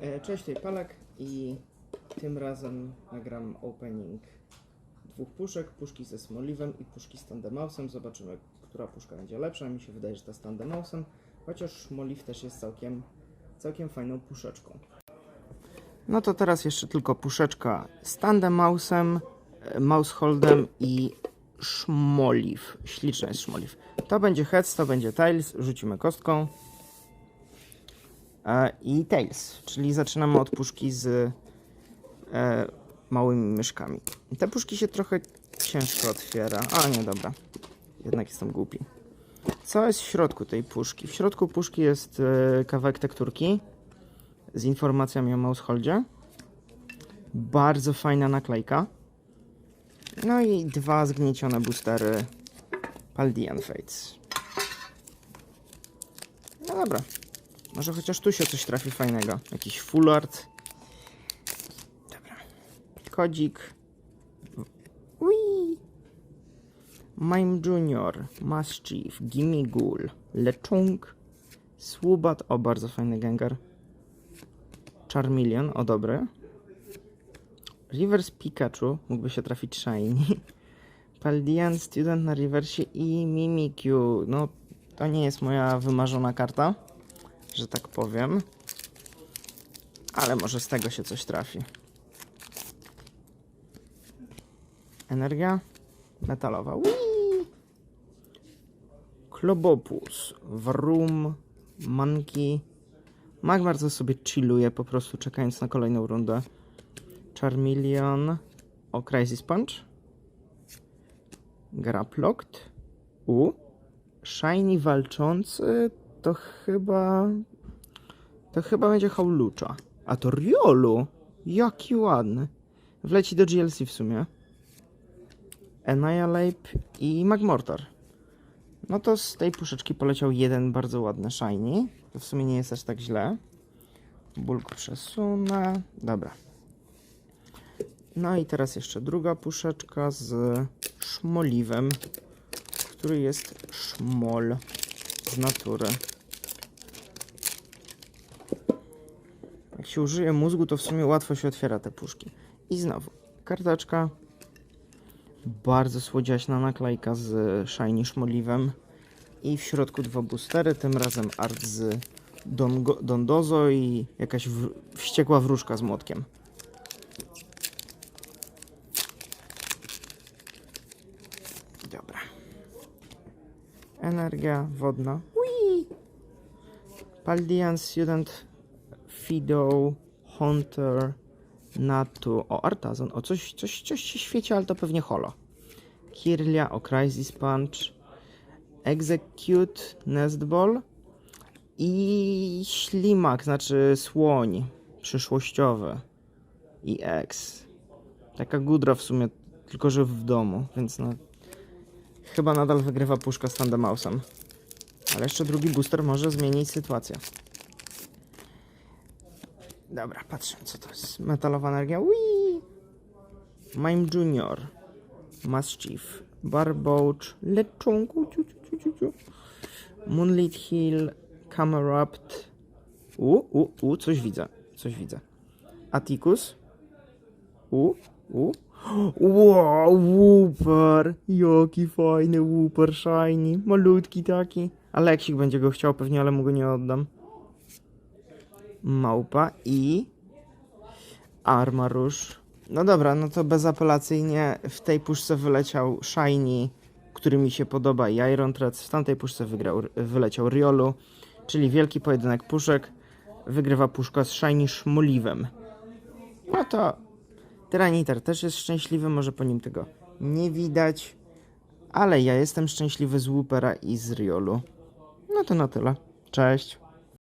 E, Cześć, tutaj Palak i tym razem nagram opening dwóch puszek, puszki ze Smoliwem i puszki z Tandemausem. Zobaczymy, która puszka będzie lepsza. Mi się wydaje, że ta z Tandemausem, chociaż Smoliw też jest całkiem, całkiem fajną puszeczką. No to teraz jeszcze tylko puszeczka z Tandemausem, e, Mouseholdem i Szmoliw. Śliczny jest Szmoliw. To będzie Heads, to będzie Tails. Rzucimy kostką. I Tails, czyli zaczynamy od puszki z e, małymi myszkami. Te puszki się trochę ciężko otwiera. A nie, dobra. Jednak jestem głupi. Co jest w środku tej puszki? W środku puszki jest e, kawałek tekturki z informacjami o mouseholdzie. Bardzo fajna naklejka. No i dwa zgniecione boostery Paldian Fates. No dobra. Może chociaż tu się coś trafi fajnego. Jakiś full art. Dobra. Kodzik. Ui. Mime Junior. Mischief. Gimme Ghoul. Lechung. Swubat. O, bardzo fajny Gengar. Charmeleon. O, dobry. Reverse Pikachu. Mógłby się trafić Shiny. Paldian Student na rewersie i Mimikyu. No, to nie jest moja wymarzona karta że tak powiem. Ale może z tego się coś trafi. Energia metalowa. Whee! Klobopus, Wrum, Monkey. Mag bardzo sobie chilluje, po prostu czekając na kolejną rundę. Charmeleon. O, Crisis Punch. Graplocked. U. Shiny walczący to chyba... To chyba będzie Haulucza. A to Riolu! Jaki ładny. Wleci do GLC w sumie. Annihilate i Magmortar. No to z tej puszeczki poleciał jeden bardzo ładny shiny. To w sumie nie jest aż tak źle. Bulk przesunę. Dobra. No i teraz jeszcze druga puszeczka z szmoliwem, który jest szmol z natury. Się użyje mózgu, to w sumie łatwo się otwiera te puszki. I znowu, karteczka. Bardzo słodziaśna naklejka z Shiny Szmoliwem. I w środku dwa boostery, tym razem art z Dondozo i jakaś wściekła wróżka z młotkiem. Dobra. Energia wodna. Paldian Student Fido Hunter Natu. O, Artazon. O, coś, coś, coś się świeci, ale to pewnie holo. Kirlia, o, Crisis Punch. Execute Nestball. I ślimak, znaczy słoń przyszłościowy. I X. Taka gudra w sumie, tylko że w domu, więc no... Chyba nadal wygrywa puszka z Tandemausem. Ale jeszcze drugi booster może zmienić sytuację. Dobra, patrzę, co to jest. Metalowa energia. Wii! Mime Junior. Mischief. Barbouch. Leczonku. Moonlit Hill. Camerupt. U, u, u, coś widzę. Coś widzę. Atticus. U, u. Wow, Wooper! Jaki fajny Wooper shiny. Malutki taki. Aleksik będzie go chciał pewnie, ale mu go nie oddam. Małpa i Armarusz. No dobra, no to bezapelacyjnie w tej puszce wyleciał Shiny, który mi się podoba i Iron Threads. W tamtej puszce wygrał, wyleciał Riolu, czyli wielki pojedynek puszek. Wygrywa puszka z Shiny Szmoliwem. No to Tyranitar też jest szczęśliwy, może po nim tego nie widać. Ale ja jestem szczęśliwy z Woopera i z Riolu. No to na tyle. Cześć.